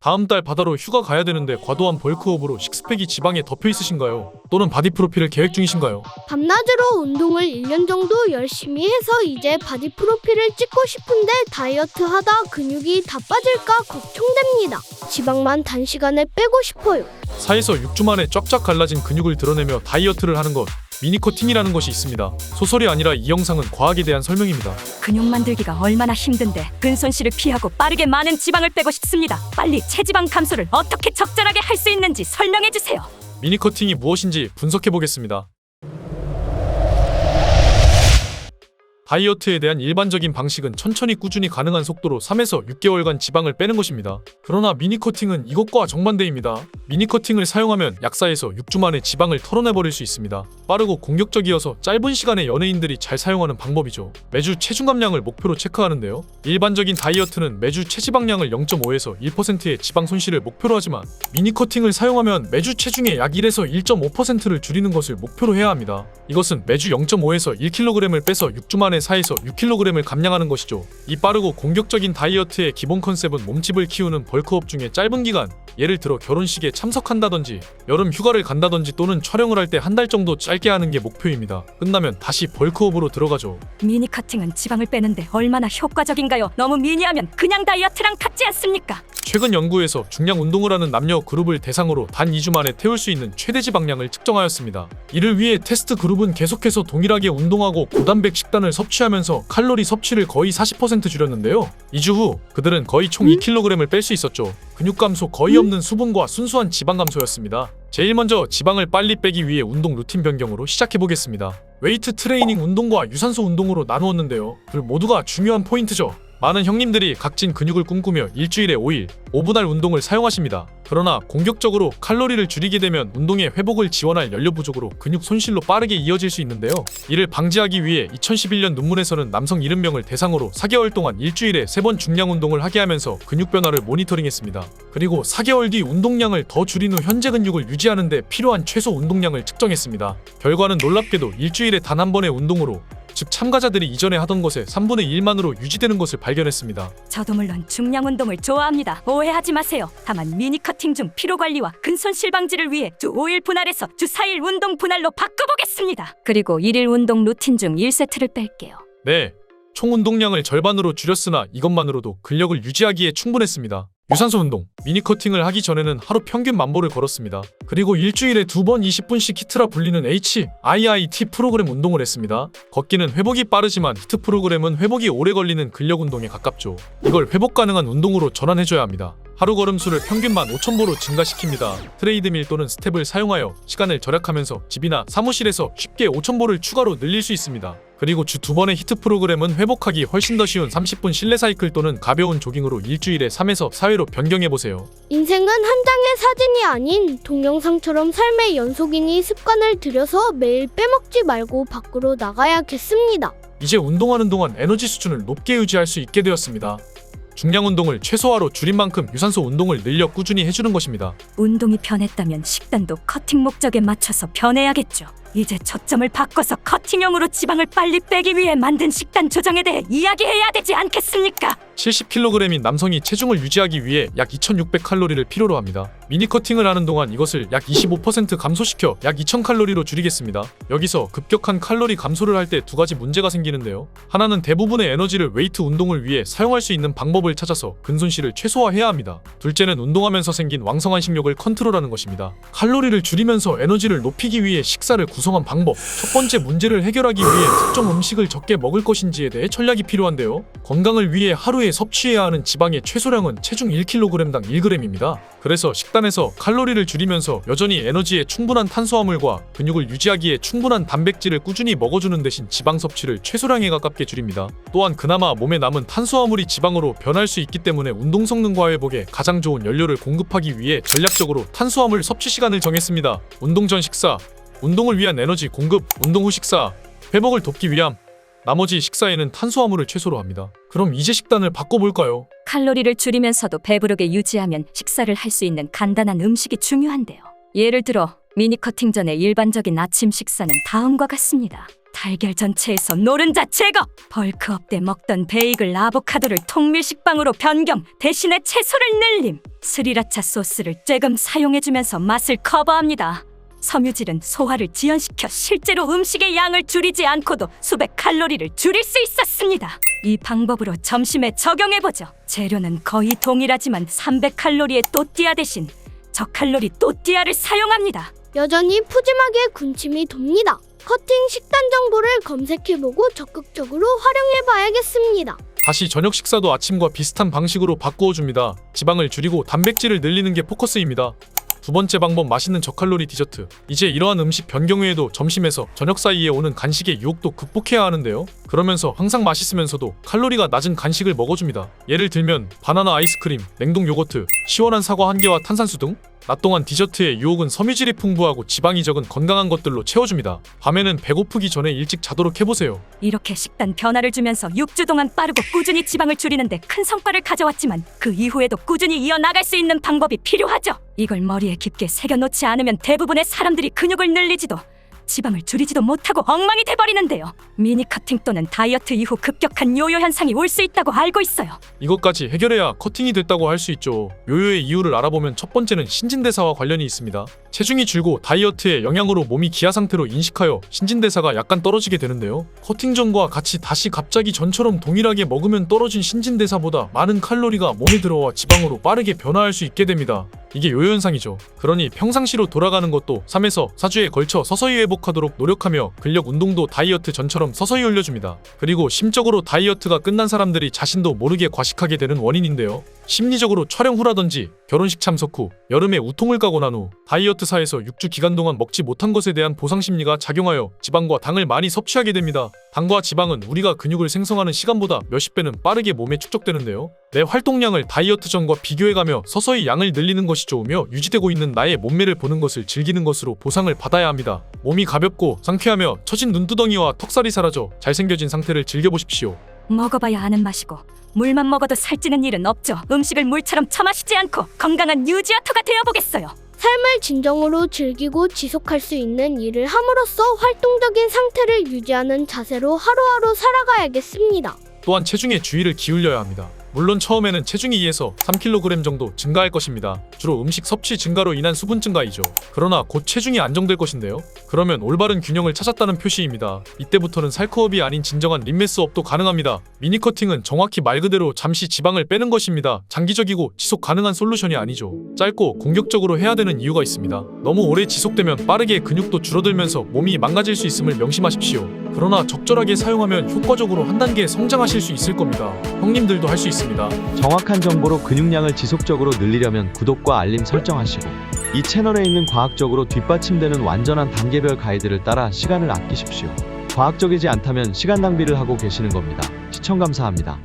다음 달 바다로 휴가 가야 되는데 과도한 벌크업으로 식스팩이 지방에 덮여 있으신가요? 또는 바디 프로필을 계획 중이신가요? 밤낮으로 운동을 1년 정도 열심히 해서 이제 바디 프로필을 찍고 싶은데 다이어트 하다 근육이 다 빠질까 걱정됩니다. 지방만 단시간에 빼고 싶어요. 4에서 6주 만에 쫙쫙 갈라진 근육을 드러내며 다이어트를 하는 것 미니커팅이라는 것이 있습니다. 소설이 아니라 이 영상은 과학에 대한 설명입니다. 근육 만들기가 얼마나 힘든데 근손실을 피하고 빠르게 많은 지방을 빼고 싶습니다. 빨리 체지방 감소를 어떻게 적절하게 할 수 있는지 설명해 주세요. 미니 커팅이 무엇인지 분석해 보겠습니다. 다이어트에 대한 일반적인 방식은 천천히 꾸준히 가능한 속도로 3에서 6개월간 지방을 빼는 것입니다. 그러나 미니커팅은 이것과 정반대입니다. 미니커팅을 사용하면 약 4에서 6주 만에 지방을 털어내버릴 수 있습니다. 빠르고 공격적이어서 짧은 시간에 연예인들이 잘 사용하는 방법이죠. 매주 체중 감량을 목표로 체크하는데요. 일반적인 다이어트는 매주 체지방량을 0.5에서 1%의 지방 손실을 목표로 하지만 미니커팅을 사용하면 매주 체중의 약 1에서 1.5%를 줄이는 것을 목표로 해야 합니다. 이것은 매주 0.5에서 1kg을 빼서 6주 만에 4에서 6kg을 감량하는 것이죠. 이 빠르고 공격적인 다이어트의 기본 컨셉은 몸집을 키우는 벌크업 중에 짧은 기간, 예를 들어 결혼식에 참석한다든지 여름 휴가를 간다든지 또는 촬영을 할 때 한 달 정도 짧게 하는 게 목표입니다. 끝나면 다시 벌크업으로 들어가죠. 미니 커팅은 지방을 빼는데 얼마나 효과적인가요? 너무 미니하면 그냥 다이어트랑 같지 않습니까? 최근 연구에서 중량 운동을 하는 남녀 그룹을 대상으로 단 2주 만에 태울 수 있는 최대 지방량을 측정하였습니다. 이를 위해 테스트 그룹은 계속해서 동일하게 운동하고 고단백 식단을 섭취 하면서 칼로리 섭취를 거의 40% 줄였는데요. 2주 후 그들은 거의 총 2kg을 뺄 수 있었죠. 근육 감소 거의 없는 수분과 순수한 지방 감소였습니다. 제일 먼저 지방을 빨리 빼기 위해 운동 루틴 변경으로 시작해 보겠습니다. 웨이트 트레이닝 운동과 유산소 운동으로 나누었는데요. 둘 모두가 중요한 포인트죠. 많은 형님들이 각진 근육을 꿈꾸며 일주일에 5일, 5분할 운동을 사용하십니다. 그러나 공격적으로 칼로리를 줄이게 되면 운동의 회복을 지원할 연료 부족으로 근육 손실로 빠르게 이어질 수 있는데요. 이를 방지하기 위해 2011년 논문에서는 남성 70명을 대상으로 4개월 동안 일주일에 3번 중량 운동을 하게 하면서 근육 변화를 모니터링했습니다. 그리고 4개월 뒤 운동량을 더 줄인 후 현재 근육을 유지하는 데 필요한 최소 운동량을 측정했습니다. 결과는 놀랍게도 일주일에 단 한 번의 운동으로 즉 참가자들이 이전에 하던 것의 3분의 1만으로 유지되는 것을 발견했습니다. 저도 물론 중량 운동을 좋아합니다. 오해하지 마세요. 다만 미니 커팅 중 피로 관리와 근손실 방지를 위해 주 5일 분할에서 주 4일 운동 분할로 바꿔보겠습니다. 그리고 1일 운동 루틴 중 1세트를 뺄게요. 네, 총 운동량을 절반으로 줄였으나 이것만으로도 근력을 유지하기에 충분했습니다. 유산소 운동, 미니 커팅을 하기 전에는 하루 평균 만보를 걸었습니다. 그리고 일주일에 두 번 20분씩 히트라 불리는 HIIT 프로그램 운동을 했습니다. 걷기는 회복이 빠르지만 히트 프로그램은 회복이 오래 걸리는 근력 운동에 가깝죠. 이걸 회복 가능한 운동으로 전환해줘야 합니다. 하루 걸음수를 평균만 5,000보로 증가시킵니다. 트레이드밀 또는 스텝을 사용하여 시간을 절약하면서 집이나 사무실에서 쉽게 5,000보를 추가로 늘릴 수 있습니다. 그리고 주 두 번의 히트 프로그램은 회복하기 훨씬 더 쉬운 30분 실내 사이클 또는 가벼운 조깅으로 일주일에 3에서 4회로 변경해보세요. 인생은 한 장의 사진이 아닌 동영상처럼 삶의 연속이니 습관을 들여서 매일 빼먹지 말고 밖으로 나가야겠습니다. 이제 운동하는 동안 에너지 수준을 높게 유지할 수 있게 되었습니다. 중량 운동을 최소화로 줄인 만큼 유산소 운동을 늘려 꾸준히 해주는 것입니다. 운동이 변했다면 식단도 커팅 목적에 맞춰서 변해야겠죠. 이제 초점을 바꿔서 커팅용으로 지방을 빨리 빼기 위해 만든 식단 조정에 대해 이야기해야 되지 않겠습니까? 70kg인 남성이 체중을 유지하기 위해 약 2600칼로리를 필요로 합니다. 미니 커팅을 하는 동안 이것을 약 25% 감소시켜 약 2000칼로리로 줄이겠습니다. 여기서 급격한 칼로리 감소를 할 때 두 가지 문제가 생기는데요. 하나는 대부분의 에너지를 웨이트 운동을 위해 사용할 수 있는 방법을 찾아서 근손실을 최소화해야 합니다. 둘째는 운동하면서 생긴 왕성한 식욕을 컨트롤하는 것입니다. 칼로리를 줄이면서 에너지를 높이기 위해 식사를 구성한 방법. 첫 번째 문제를 해결하기 위해 특정 음식을 적게 먹을 것인지에 대해 전략이 필요한데요. 건강을 위해 하루에 섭취해야 하는 지방의 최소량은 체중 1kg당 1g입니다. 그래서 식단에서 칼로리를 줄이면서 여전히 에너지에 충분한 탄수화물과 근육을 유지하기에 충분한 단백질을 꾸준히 먹어주는 대신 지방 섭취를 최소량에 가깝게 줄입니다. 또한 그나마 몸에 남은 탄수화물이 지방으로 변할 수 있기 때문에 운동 성능과 회복에 가장 좋은 연료를 공급하기 위해 전략적으로 탄수화물 섭취 시간을 정했습니다. 운동 전 식사, 운동을 위한 에너지 공급, 운동 후 식사, 회복을 돕기 위함. 나머지 식사에는 탄수화물을 최소로 합니다. 그럼 이제 식단을 바꿔볼까요? 칼로리를 줄이면서도 배부르게 유지하면 식사를 할 수 있는 간단한 음식이 중요한데요. 예를 들어 미니 커팅 전에 일반적인 아침 식사는 다음과 같습니다. 달걀 전체에서 노른자 제거. 벌크업 때 먹던 베이글 아보카도를 통밀식빵으로 변경. 대신에 채소를 늘림. 스리라차 소스를 쬐금 사용해주면서 맛을 커버합니다. 섬유질은 소화를 지연시켜 실제로 음식의 양을 줄이지 않고도 수백 칼로리를 줄일 수 있었습니다. 이 방법으로 점심에 적용해보죠. 재료는 거의 동일하지만 300칼로리의 또띠아 대신 저칼로리 또띠아를 사용합니다. 여전히 푸짐하게 군침이 돕니다. 커팅 식단 정보를 검색해보고 적극적으로 활용해봐야겠습니다. 다시 저녁 식사도 아침과 비슷한 방식으로 바꾸어 줍니다. 지방을 줄이고 단백질을 늘리는 게 포커스입니다. 두 번째 방법 맛있는 저칼로리 디저트. 이제 이러한 음식 변경 후에도 점심에서 저녁 사이에 오는 간식의 유혹도 극복해야 하는데요. 그러면서 항상 맛있으면서도 칼로리가 낮은 간식을 먹어줍니다. 예를 들면 바나나 아이스크림, 냉동 요거트, 시원한 사과 한 개와 탄산수 등 낮 동안 디저트의 유혹은 섬유질이 풍부하고 지방이 적은 건강한 것들로 채워줍니다. 밤에는 배고프기 전에 일찍 자도록 해보세요. 이렇게 식단 변화를 주면서 6주 동안 빠르고 꾸준히 지방을 줄이는데 큰 성과를 가져왔지만 그 이후에도 꾸준히 이어나갈 수 있는 방법이 필요하죠. 이걸 머리에 깊게 새겨놓지 않으면 대부분의 사람들이 근육을 늘리지도 지방을 줄이지도 못하고 엉망이 돼버리는데요. 미니 커팅 또는 다이어트 이후 급격한 요요 현상이 올 수 있다고 알고 있어요. 이것까지 해결해야 커팅이 됐다고 할 수 있죠. 요요의 이유를 알아보면 첫 번째는 신진대사와 관련이 있습니다. 체중이 줄고 다이어트의 영향으로 몸이 기아 상태로 인식하여 신진대사가 약간 떨어지게 되는데요. 커팅 전과 같이 다시 갑자기 전처럼 동일하게 먹으면 떨어진 신진대사보다 많은 칼로리가 몸에 들어와 지방으로 빠르게 변화할 수 있게 됩니다. 이게 요요 현상이죠. 그러니 평상시로 돌아가는 것도 3에서 4주에 걸쳐 서서히 회복하도록 노력하며 근력 운동도 다이어트 전처럼 서서히 올려줍니다. 그리고 심적으로 다이어트가 끝난 사람들이 자신도 모르게 과식하게 되는 원인인데요. 심리적으로 촬영 후라든지 결혼식 참석 후 여름에 우통을 까고 난 후 다이어트사에서 6주 기간 동안 먹지 못한 것에 대한 보상 심리가 작용하여 지방과 당을 많이 섭취하게 됩니다. 당과 지방은 우리가 근육을 생성하는 시간보다 몇십 배는 빠르게 몸에 축적되는데요. 내 활동량을 다이어트 전과 비교해가며 서서히 양을 늘리는 것이 좋으며 유지되고 있는 나의 몸매를 보는 것을 즐기는 것으로 보상을 받아야 합니다. 몸이 가볍고 상쾌하며 처진 눈두덩이와 턱살이 사라져 잘생겨진 상태를 즐겨보십시오. 먹어봐야 아는 맛이고 물만 먹어도 살찌는 일은 없죠. 음식을 물처럼 처마시지 않고 건강한 유지아토가 되어보겠어요. 삶을 진정으로 즐기고 지속할 수 있는 일을 함으로써 활동적인 상태를 유지하는 자세로 하루하루 살아가야겠습니다. 또한 체중에 주의를 기울여야 합니다. 물론 처음에는 체중이 2에서 3kg 정도 증가할 것입니다. 주로 음식 섭취 증가로 인한 수분 증가이죠. 그러나 곧 체중이 안정될 것인데요. 그러면 올바른 균형을 찾았다는 표시입니다. 이때부터는 살크업이 아닌 진정한 림메스업도 가능합니다. 미니 커팅은 정확히 말 그대로 잠시 지방을 빼는 것입니다. 장기적이고 지속 가능한 솔루션이 아니죠. 짧고 공격적으로 해야 되는 이유가 있습니다. 너무 오래 지속되면 빠르게 근육도 줄어들면서 몸이 망가질 수 있음을 명심하십시오. 그러나 적절하게 사용하면 효과적으로 한 단계 성장하실 수 있을 겁니다. 형님들도 할 수 있습니다. 정확한 정보로 근육량을 지속적으로 늘리려면 구독과 알림 설정하시고 이 채널에 있는 과학적으로 뒷받침되는 완전한 단계별 가이드를 따라 시간을 아끼십시오. 과학적이지 않다면 시간 낭비를 하고 계시는 겁니다. 시청 감사합니다.